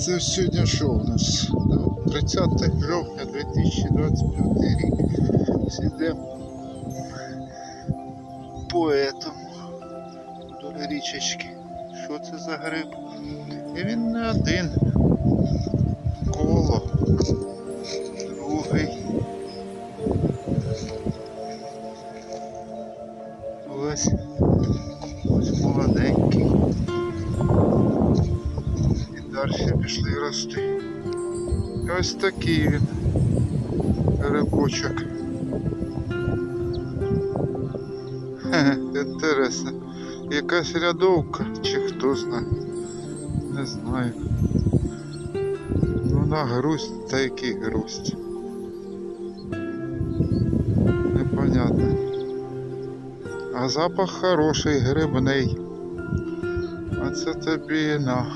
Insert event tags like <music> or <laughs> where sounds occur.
Це сьогодні що у нас? 30 жовтня 2025 рік. Сідемо по этому до річечки. Що це за гриб? І він не один. Коло. Другий. Ось. Ось молоденький. Далі пішли рости. Ось такий він. Грибочок. Хе, <laughs> Інтересно. Якась рядовка, чи хто знає. Не знаю. Ну на грусть та який грусть. Непонятно. А запах хороший, грибний. А це тобі на.